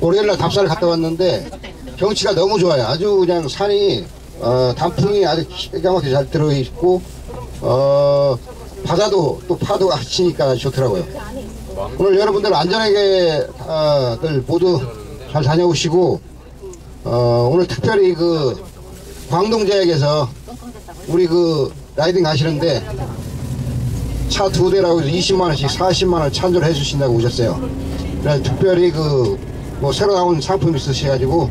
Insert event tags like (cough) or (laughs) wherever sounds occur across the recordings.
월요일날 답사를 갔다 왔는데 경치가 너무 좋아요. 아주 그냥 산이 어, 단풍이 아주 기가 막히게 잘 들어있고 어, 바다도 또 파도가 (laughs) 치니까 좋더라고요. 오늘 여러분들 안전하게 어, 들 모두 잘 다녀오시고 어, 오늘 특별히 그 광동제약에서 우리 그 라이딩 가시는데 차 두 대라고 해서 20만 원씩 40만 원 찬조를 해주신다고 오셨어요. 특별히 그 뭐 새로 나온 상품 있으셔가지고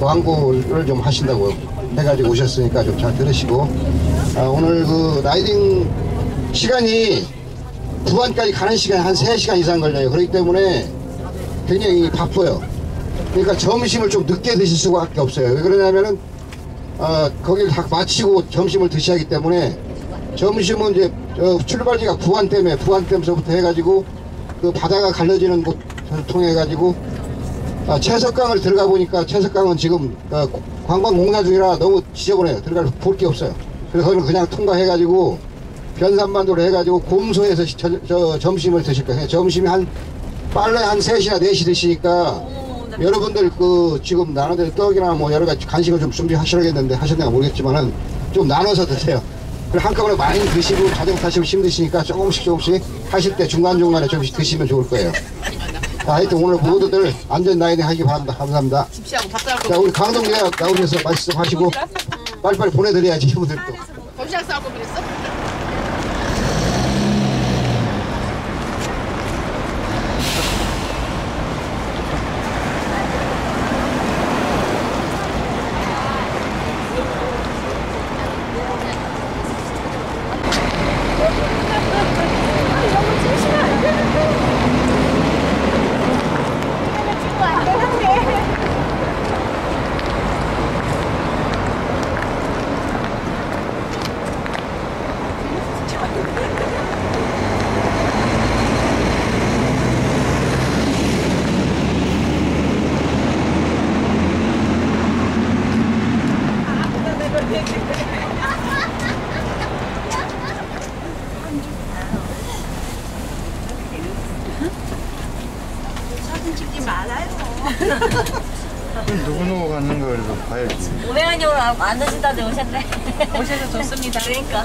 광고를 좀 하신다고 해가지고 오셨으니까 좀 잘 들으시고 아, 오늘 그 라이딩 시간이 부안까지 가는 시간이 한 3시간 이상 걸려요. 그렇기 때문에 굉장히 바빠요. 그러니까 점심을 좀 늦게 드실 수밖에 없어요. 왜 그러냐면은 어, 거기를 다 마치고 점심을 드셔야 하기 때문에 점심은 이제 저 출발지가 부안댐에 부안 댐서부터 해가지고 그 바다가 갈라지는 곳을 통해 가지고 아, 채석강을 들어가 보니까 채석강은 지금 어, 관광공사 중이라 너무 지저분해요. 들어갈 볼 게 없어요. 그래서 거기는 그냥 통과해 가지고 변산반도로 해가지고 곰소에서 시- 저, 저 점심을 드실 거예요. 점심이 한 빨래 한 3시나 4시 드시니까 여러분들 그 지금 나눠드릴 떡이나 뭐 여러 가지 간식을 좀 준비하셔야겠는데 하셨나 모르겠지만은 좀 나눠서 드세요. 한꺼번에 많이 드시고 자전거 타시면 힘드시니까 조금씩 조금씩 하실 때 중간중간에 조금씩 드시면 좋을 거예요. 자, 하여튼 오늘 모두들 안전 라이딩 하기 바랍니다. 감사합니다. 자, 우리 강동대학 나오셔서 말씀하시고 빨리빨리 보내드려야지 이분들도. 범시학 싸고 그랬어? 누구누구 갔는 거 그래도 봐야지. 오메가님으로 안 드신다는데 오셨네. 오셔서 좋습니다. 그러니까.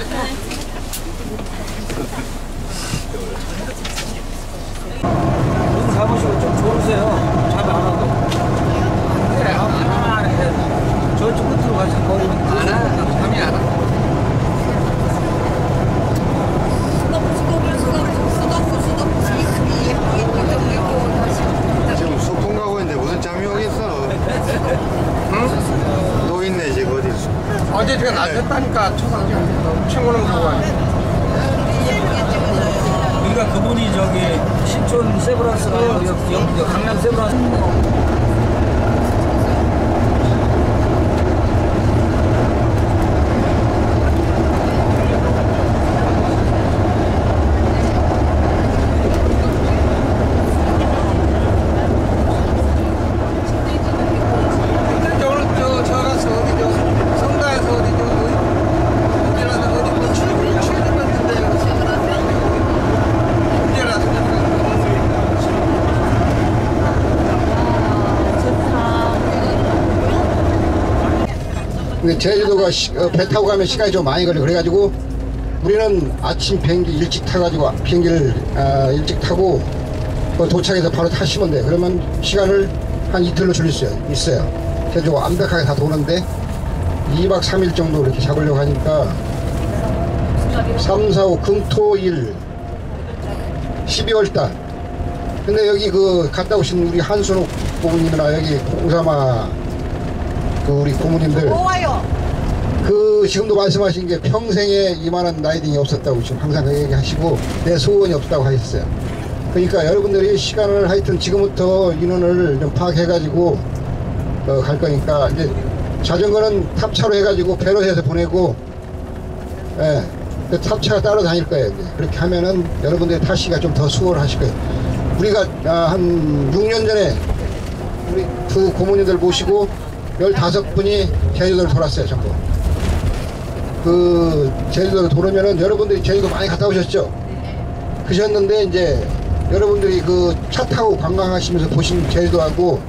눈 감으시고 좀 졸으세요. 잠 안 하고. 그래, 안 해. 저쪽 끝으로 가서 거기. 안 와. 잠이 안 와. 지금 소풍 가고 있는데 무슨 잠이 오겠어? 응? 또 있네 지금 어디. 어제 제가 낮췄다니까 초상 친구는 보고 우리가 그분이 저기 신촌 세브란스가 여기, 여기, 여기 강남 세브란스 근데 오늘 저, 저 가서 어디 저 성가에서 어디 저 어디라도 어디 뭐 출입 출입했는데 문제라도 근데 제주도가 시- 어, 배 타고 가면 시간이 좀 많이 걸려. 그래가지고 우리는 아침 비행기 일찍 타가지고 비행기를 아, 일찍 타고 그 도착해서 바로 타시면 돼 그러면 시간을 한 이틀로 줄일 수 있어요. 제주 완벽하게 다 도는데 2박 3일 정도 이렇게 잡으려고 하니까 3, 4, 5 금 토 일 12월 달. 근데 여기 그 갔다 오신 우리 한순옥 부모님이나 여기 공사마 그 우리 고모님들 좋아요. 그 지금도 말씀하신 게 평생에 이만한 라이딩이 없었다고 지금 항상 그 얘기하시고 내 소원이 없다고 하셨어요. 그러니까 여러분들이 시간을 하여튼 지금부터 인원을 좀 파악해가지고 어, 갈 거니까 이제 자전거는 탑차로 해가지고 배로 해서 보내고 예, 그 탑차가 따로 다닐 거예요. 이제. 그렇게 하면은 여러분들이 타시기가 좀 더 수월하실 거예요. 우리가 아, 한 6년 전에 우리 두 고모님들 모시고 15분이 제주도를 돌았어요, 전부. 그 제주도를 돌으면은 여러분들이 제주도 많이 갔다 오셨죠? 그셨는데 이제 여러분들이 그 차 타고 관광하시면서 보신 제주도하고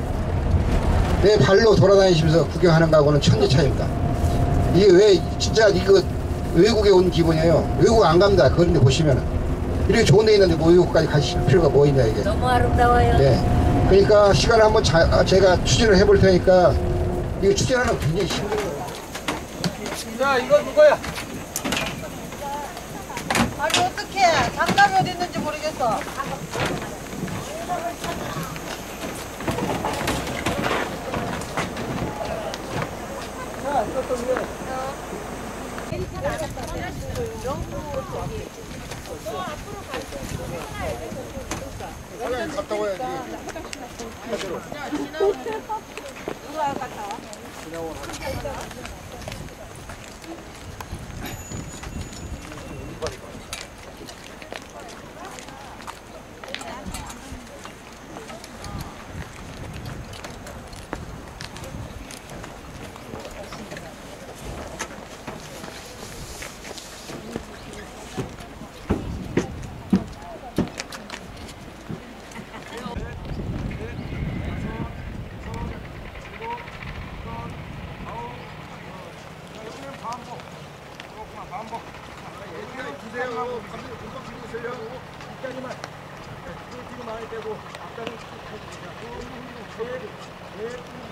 내 발로 돌아다니시면서 구경하는 거하고는 천지 차이입니다. 이게 왜 진짜 이거 외국에 온 기분이에요. 외국 안 갑니다. 그런 데 보시면은 이렇게 좋은 데 있는데 뭐 외국까지 가실 필요가 뭐 있냐 이게. 너무 아름다워요. 네. 그러니까 시간을 한번 자, 아, 제가 추진을 해볼 테니까 이거 추진하는 거 굉장히 힘들어요. 자, 이거 누구야? 아니 어떡해. 장갑이 어디 있는지 모르겠어. 갔다 와야지. 昨日の。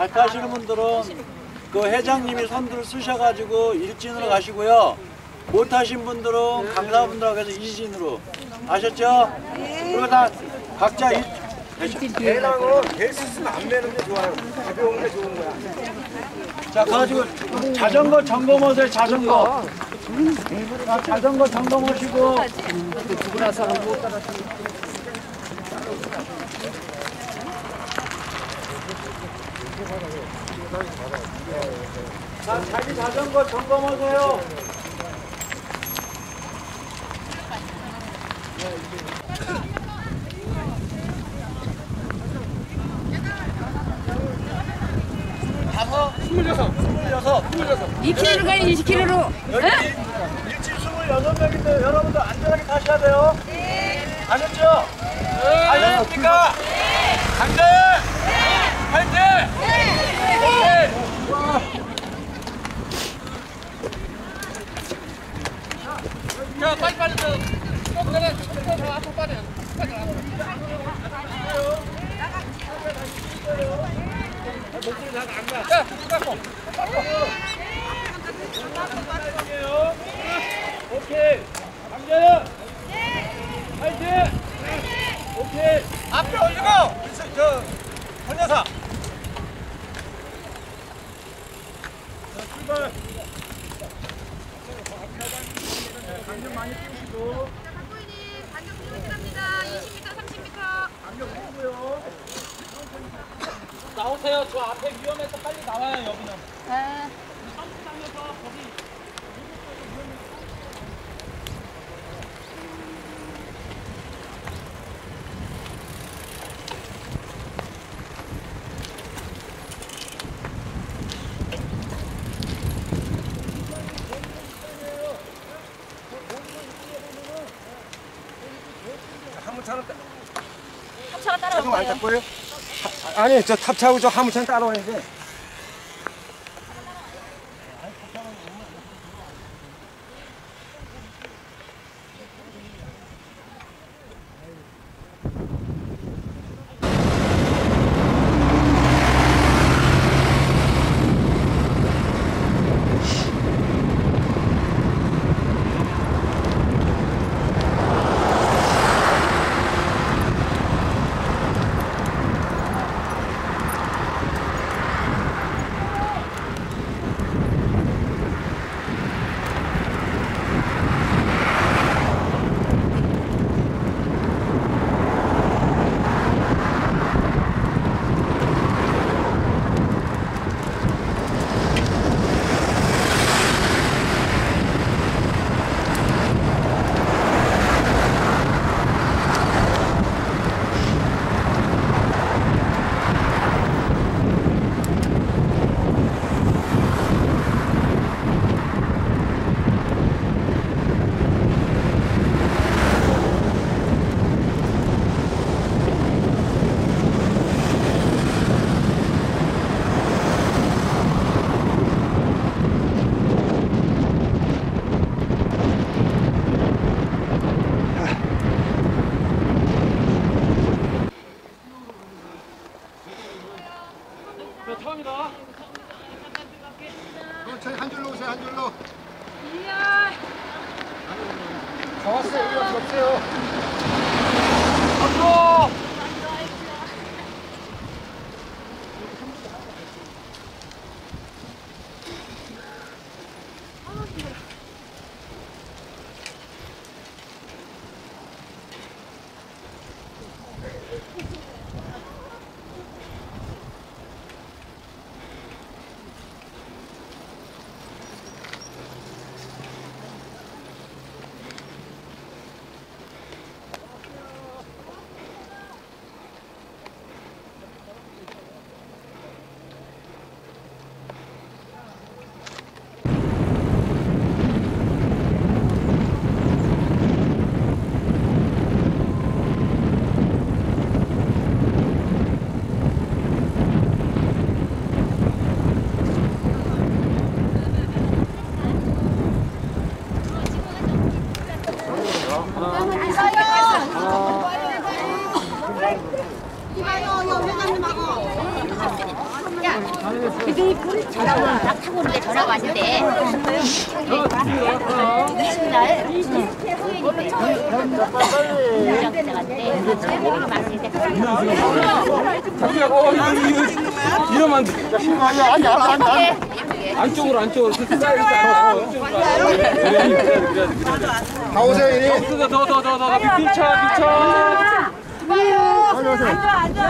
잘 타시는 분들은 그 회장님이 선두를 쓰셔가지고 일진으로 가시고요. 못 타신 분들은 강사분들하고 해서 이진으로 아셨죠? 그리고 다 각자 일, 배낭은 벨수 있으면 안 매는 게 좋아요. 가벼운 게 좋은 거야. 자 가지고 자전거 점검하세요 자전거 자, 자전거 점검하시고 자 자기 자전거 점검하세요 다섯 스물여섯 스물여섯 스물여섯 2kg로 가요 20kg로. 여기 일찍 26명인데 여러분들 안전하게 타셔야 돼요. 네. 아셨죠? 네. 아셨습니까? 네. 강자연! 네. 화이팅! 네. 자, 빨리 빨리 권여사. 박보이님 반경 들어갑니다. 20m, 30m. 나오세요. 저 앞에 위험해서 빨리 나와요, 여기는. 네. 한무차는 따... 차가 거예요? 아니, 저 탑차하고 저 한무차는 따라와야 돼. 다 왔어요, 여기 와서 없어요. 딱 타고 오는데 전화가 20날 토요일인데 운전 나갔는데 새벽에 왔을 때 어, 이거, 이거, 이러면 안 돼. 안쪽으로, 안쪽으로. 그 사이니까. 어, 안쪽으로. 그래. 다 오세요, 이리. 더, 더, 더, 더, 더. 비차, 비차.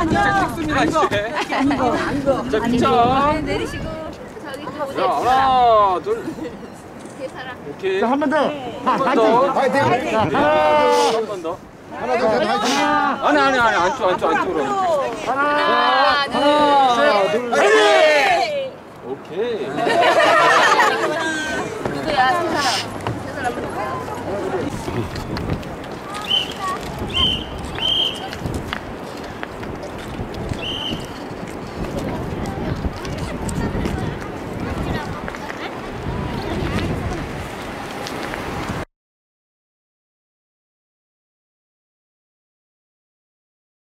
비차 찍습니다, 이제. 자, 비차. 내리시고 자, 하나, 둘. 오케이. 한번 더. 한 번 더. 파이팅! 한번 더. 하나, 둘, 셋, 파이팅! 아니, 아니, 아니. 안쪽, 안쪽, 안쪽으로. 하나, 둘,